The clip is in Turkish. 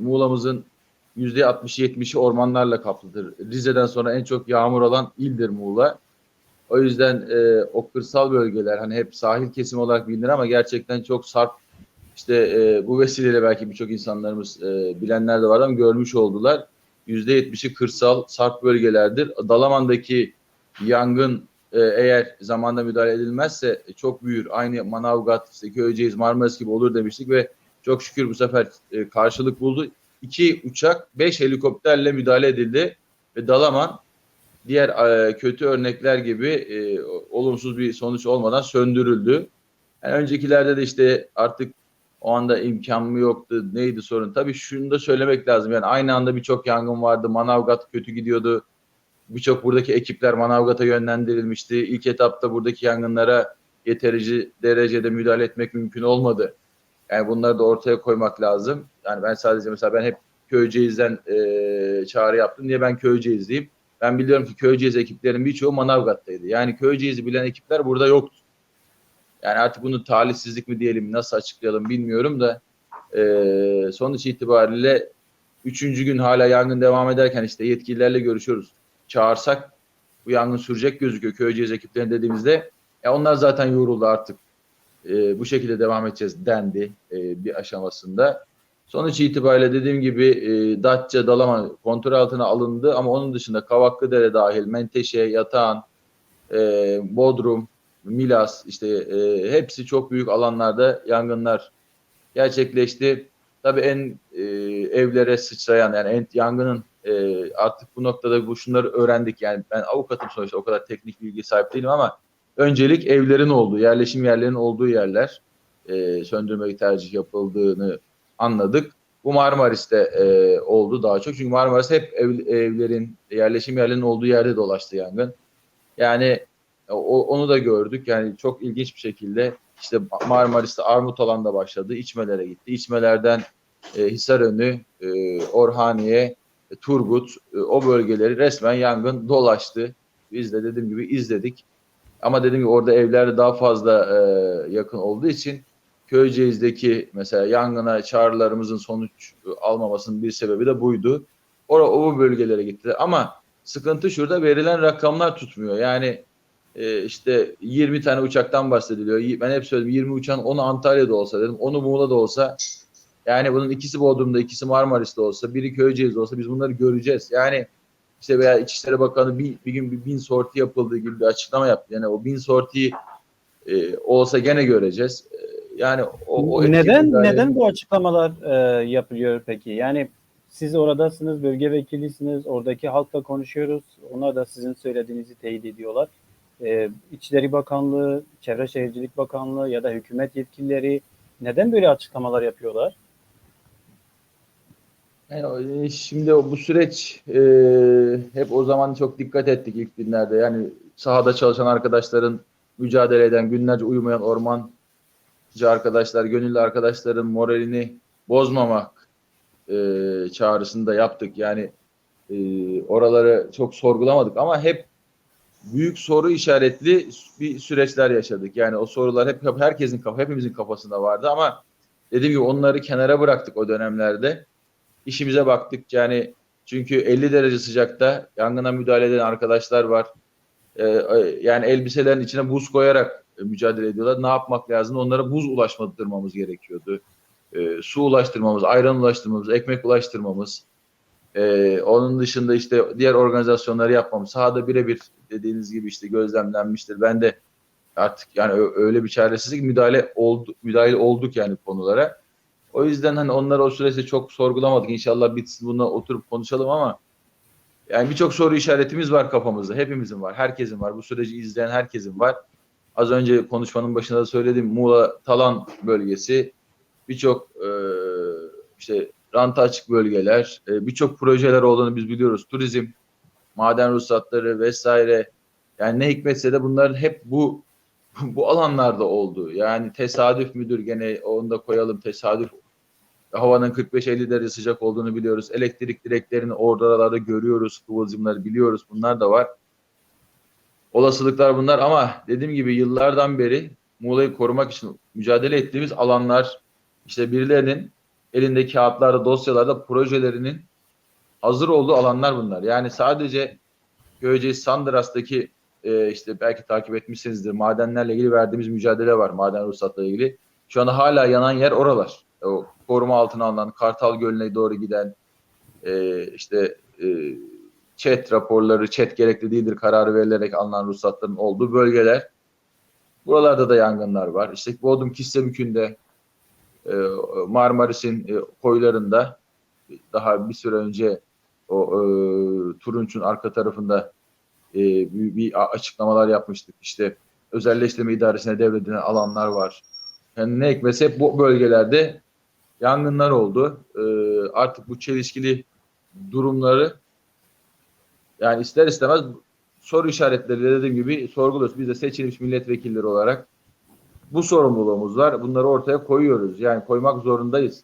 Muğla'mızın %60-70'i ormanlarla kaplıdır. Rize'den sonra en çok yağmur alan ildir Muğla. O yüzden e, o kırsal bölgeler hani hep sahil kesim olarak bilinir ama gerçekten çok sarp işte e, bu vesileyle belki birçok insanlarımız e, bilenler de var ama görmüş oldular. %70'i kırsal sarp bölgelerdir. Dalaman'daki yangın e, eğer zamanda müdahale edilmezse e, çok büyür. Aynı Manavgat, işte Köyceğiz, Marmaris gibi olur demiştik ve çok şükür bu sefer e, karşılık buldu. İki uçak, beş helikopterle müdahale edildi ve Dalaman diğer e, kötü örnekler gibi e, olumsuz bir sonuç olmadan söndürüldü. Yani öncekilerde de işte artık o anda imkan mı yoktu, neydi sorun? Tabii şunu da söylemek lazım. Yani aynı anda birçok yangın vardı. Manavgat kötü gidiyordu. Birçok buradaki ekipler Manavgat'a yönlendirilmişti. İlk etapta buradaki yangınlara yeterince derecede müdahale etmek mümkün olmadı. Yani bunları da ortaya koymak lazım. Yani ben sadece mesela ben hep Köyceğiz'den e, çağrı yaptım. Niye ben Köyceğizliyim? Ben biliyorum ki Köyceğiz ekiplerinin birçoğu Manavgat'taydı. Yani Köyceğiz'i bilen ekipler burada yoktu. Yani artık bunu talihsizlik mi diyelim, nasıl açıklayalım bilmiyorum da e, sonuç itibariyle üçüncü gün hala yangın devam ederken işte yetkililerle görüşüyoruz. Çağırsak bu yangın sürecek gözüküyor Köyceğiz ekiplerine dediğimizde. Ya onlar zaten yoruldu artık. E, bu şekilde devam edeceğiz dendi e, bir aşamasında. Sonuç itibariyle dediğim gibi e, Datça, Dalaman kontrol altına alındı ama onun dışında Kavaklıdere dahil, Menteşe, Yatağan, e, Bodrum, Milas işte e, hepsi çok büyük alanlarda yangınlar gerçekleşti. Tabii en e, evlere sıçrayan yani en, yangının e, artık bu noktada bu şunları öğrendik. Yani ben avukatım sonuçta o kadar teknik bilgi sahip değilim ama öncelik evlerin olduğu, yerleşim yerlerinin olduğu yerler e, söndürmeyi tercih yapıldığını anladık. Bu Marmaris'te e, oldu daha çok. Çünkü Marmaris hep ev, evlerin, yerleşim yerlerinin olduğu yerde dolaştı yangın. Yani o, onu da gördük. Yani çok ilginç bir şekilde işte Marmaris'te Armutalan'da başladı. İçmelere gitti. İçmelerden e, Hisarönü, e, Orhaniye, e, Turgut e, o bölgeleri resmen yangın dolaştı. Biz de dediğim gibi izledik. Ama dediğim gibi orada evler daha fazla e, yakın olduğu için Köyceğiz'deki mesela yangına çağrılarımızın sonuç almamasının bir sebebi de buydu. O, o bölgelere gitti. Ama sıkıntı şurada verilen rakamlar tutmuyor. Yani e, işte 20 tane uçaktan bahsediliyor. Ben hep söyledim 20 uçağın 10'u Antalya'da olsa dedim. 10'u Muğla'da olsa yani bunun ikisi Bodrum'da, ikisi Marmaris'te olsa, biri Köyceğiz'de olsa biz bunları göreceğiz. Yani işte veya İçişleri Bakanı bir, bir gün bir bin sorti yapıldığı gibi bir açıklama yaptı. Yani o bin sorti e, olsa gene göreceğiz. E, yani o, o neden neden bu açıklamalar e, yapılıyor peki? Yani siz oradasınız, bölge vekilisiniz, oradaki halkla konuşuyoruz. Onlar da sizin söylediğinizi teyit ediyorlar. E, İçişleri Bakanlığı, Çevre Şehircilik Bakanlığı ya da hükümet yetkilileri neden böyle açıklamalar yapıyorlar? Yani şimdi bu süreç e, hep o zaman çok dikkat ettik ilk günlerde. Yani sahada çalışan arkadaşların mücadele eden, günlerce uyumayan ormancı arkadaşlar, gönüllü arkadaşların moralini bozmamak e, çağrısını da yaptık. Yani e, oraları çok sorgulamadık ama hep büyük soru işaretli bir süreçler yaşadık. Yani o sorular hep, hep herkesin hepimizin kafasında vardı ama dediğim gibi onları kenara bıraktık o dönemlerde. İşimize baktık yani çünkü 50 derece sıcakta yangına müdahale eden arkadaşlar var. Ee, yani elbiselerin içine buz koyarak mücadele ediyorlar. Ne yapmak lazım? Onlara buz ulaştırmamız gerekiyordu. Ee, su ulaştırmamız, ayran ulaştırmamız, ekmek ulaştırmamız. Ee, onun dışında işte diğer organizasyonları yapmamız. Sahada birebir dediğiniz gibi işte gözlemlenmiştir. Ben de artık yani öyle bir çaresizlik müdahale oldu, müdahale olduk yani konulara. O yüzden hani onları o süreçte çok sorgulamadık. İnşallah bitsin buna oturup konuşalım ama yani birçok soru işaretimiz var kafamızda. Hepimizin var. Herkesin var. Bu süreci izleyen herkesin var. Az önce konuşmanın başında da söyledim. Muğla Talan bölgesi birçok e, işte ranta açık bölgeler, e, birçok projeler olduğunu biz biliyoruz. Turizm, maden ruhsatları vesaire. Yani ne hikmetse de bunların hep bu bu alanlarda oldu. Yani tesadüf müdür gene onu da koyalım tesadüf havanın 45-50 derece sıcak olduğunu biliyoruz. Elektrik direklerini oralarda görüyoruz. Kıvılcımları biliyoruz. Bunlar da var. Olasılıklar bunlar ama dediğim gibi yıllardan beri Muğla'yı korumak için mücadele ettiğimiz alanlar işte birilerinin elinde kağıtlarda, dosyalarda projelerinin hazır olduğu alanlar bunlar. Yani sadece Köyceğiz Sandras'taki e, işte belki takip etmişsinizdir. Madenlerle ilgili verdiğimiz mücadele var. Maden ruhsatla ilgili. Şu anda hala yanan yer oralar. O koruma altına alınan Kartal Gölü'ne doğru giden e, işte e, chat raporları, chat gerekli değildir kararı verilerek alınan ruhsatların olduğu bölgeler. Buralarda da yangınlar var. İşte Bodrum Kissebükü'nde e, Marmaris'in e, koylarında daha bir süre önce o e, Turunç'un arka tarafında e, bir, bir açıklamalar yapmıştık. İşte özelleştirme idaresine devredilen alanlar var. Yani ne ekmesi hep bu bölgelerde yangınlar oldu. E, artık bu çelişkili durumları yani ister istemez soru işaretleri de dediğim gibi sorguluyoruz. Biz de seçilmiş milletvekilleri olarak bu sorumluluğumuz var. Bunları ortaya koyuyoruz. Yani koymak zorundayız.